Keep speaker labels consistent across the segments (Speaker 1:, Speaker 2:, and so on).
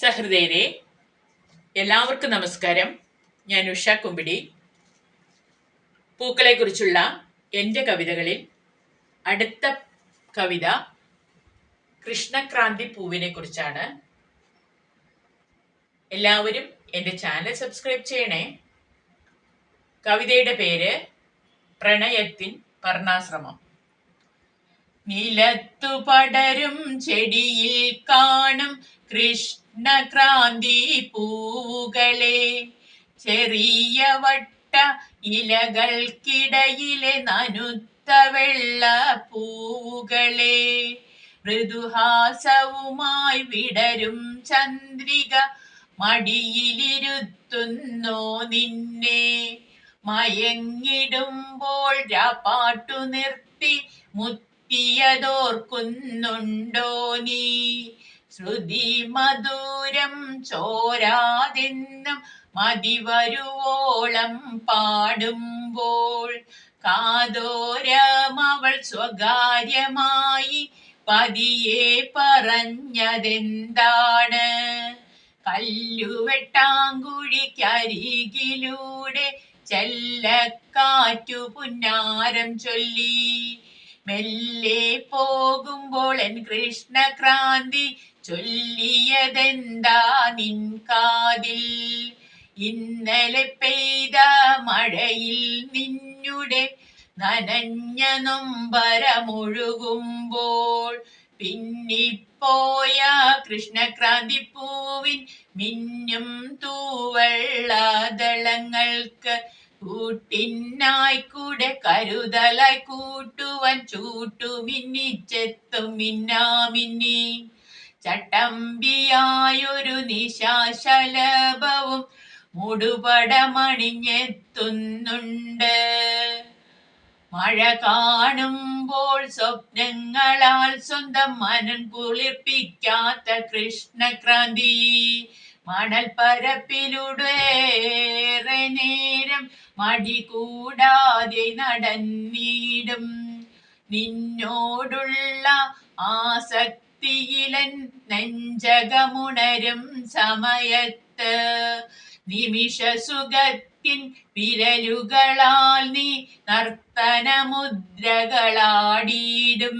Speaker 1: സഹൃദയരെ എല്ലാവർക്കും നമസ്കാരം. ഞാൻ ഉഷ കുമ്പിടി. പൂക്കളെക്കുറിച്ചുള്ള എന്റെ കവിതകളിൽ അടുത്ത കവിത കൃഷ്ണക്രാന്തി പൂവിനെ കുറിച്ചാണ് എല്ലാവരും എന്റെ ചാനൽ സബ്സ്ക്രൈബ് ചെയ്യണേ. കവിതയുടെ പേര് പ്രണയത്തിൻ പർണാശ്രമം. നിലത്തു പടരും ചെടിയിൽ കാണും കൃഷ്ണക്രാന്തി പൂവുകളെ ചെറിയ വട്ട ഇലകൾക്കിടയിലെ നനുത്ത വെള്ള പൂകളെ മൃദുഹാസവുമായി വിടരും ചന്ദ്രിക മടിയിലിരുത്തുന്നോ നിന്നെ. മയങ്ങിടുമ്പോൾ പാട്ടു നിർത്തി മുത്തിയതോർക്കുന്നുണ്ടോ നീ? ശ്രുതി മധുരം ചോരാതെന്നും മതിവരുവോളം പാടുമ്പോൾ. കാതോരമവൾ സ്വകാര്യമായി പതിയെ പറഞ്ഞതെന്താണ്? കല്ലുവെട്ടാങ്കുഴിക്കരികിലൂടെ ചെല്ലക്കാറ്റു പുന്നാരം ചൊല്ലി. മെല്ലെ പോകുമ്പോൾ എൻ കൃഷ്ണക്രാന്തി ചൊല്ലിയതെന്താ നിൻ കാതിൽ? ഇന്നലെ പെയ്ത മഴയിൽ നിന്നുടെ നനഞ്ഞ നൊമ്പരമൊഴുകുമ്പോൾ പിന്നിപ്പോയ കൃഷ്ണക്രാന്തി പൂവിൻ മിന്നും തൂവെള്ളതളങ്ങൾക്ക് കൂട്ടിനായി കൂടെ കരുതലായി കൂട്ടുവാൻ മിന്നാമിന്നി. ചട്ടമ്പിയായൊരു നിശാശലഭവും മുടുപടമണിഞ്ഞെത്തുന്നുണ്ട്. മഴ കാണുമ്പോൾ സ്വപ്നങ്ങളാൽ സ്വന്തം മനം കുളിർപ്പിക്കാത്ത കൃഷ്ണക്രാന്തി മണൽ പരപ്പിലൂടെ നേരം മടി കൂടാതെ നടന്നിടും. നിന്നോടുള്ള ആസക്തിയിലൻ നെഞ്ചകമുണരും സമയത്ത്. നിമിഷ സുഖത്തിൻ വിരലുകളാൽ നീ നർത്തനമുദ്രകളാടിയിടും.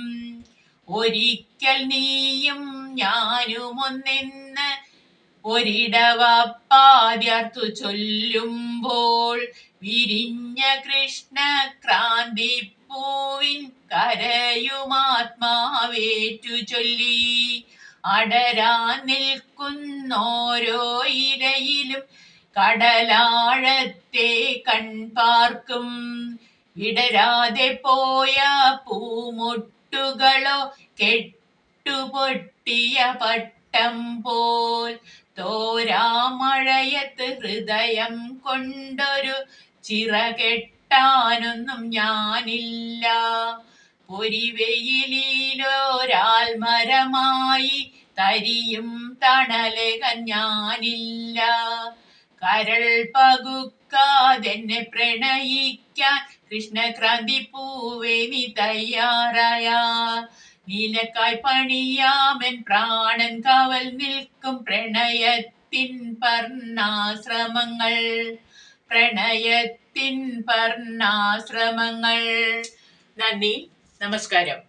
Speaker 1: ഒരിക്കൽ നീയും ഞാനും ഒന്നെന്ന് ഒരിടവപ്പാദ്യർത്തു ചൊല്ലുമ്പോൾ വിരിഞ്ഞ കൃഷ്ണ ക്രാന്തി പൂവിൻ കരയുമാത്മാവേറ്റു ചൊല്ലി അടരാൻ നിൽക്കുന്നോരോ ഇരയിലും കടലാഴത്തെ കൺപാർക്കും. വിടരാതെ പോയ പൂമുട്ടുകളോ കെട്ടുപൊട്ടിയ പട്ടം പോൽ തോരാമഴയത്ത് ഹൃദയം കൊണ്ടൊരു ചിറകെട്ടാനൊന്നും ഞാനില്ല. പൊരിവെയിലൊരാൽ മരമായി തരിയും തണലകൻ ഞാനില്ല. കരൾ പകുക്കാതെന്നെ പ്രണയിക്കാൻ കൃഷ്ണക്രാന്തി പൂവേ നീ തയ്യാറായ. നീലക്കായ് പണിയാമൻ പ്രാണൻ കാവൽ നിൽക്കും പ്രണയത്തിൻ പർണാശ്രമങ്ങൾ. പ്രണയത്തിൻ പർണാശ്രമങ്ങൾ നന്ദി. നമസ്കാരം.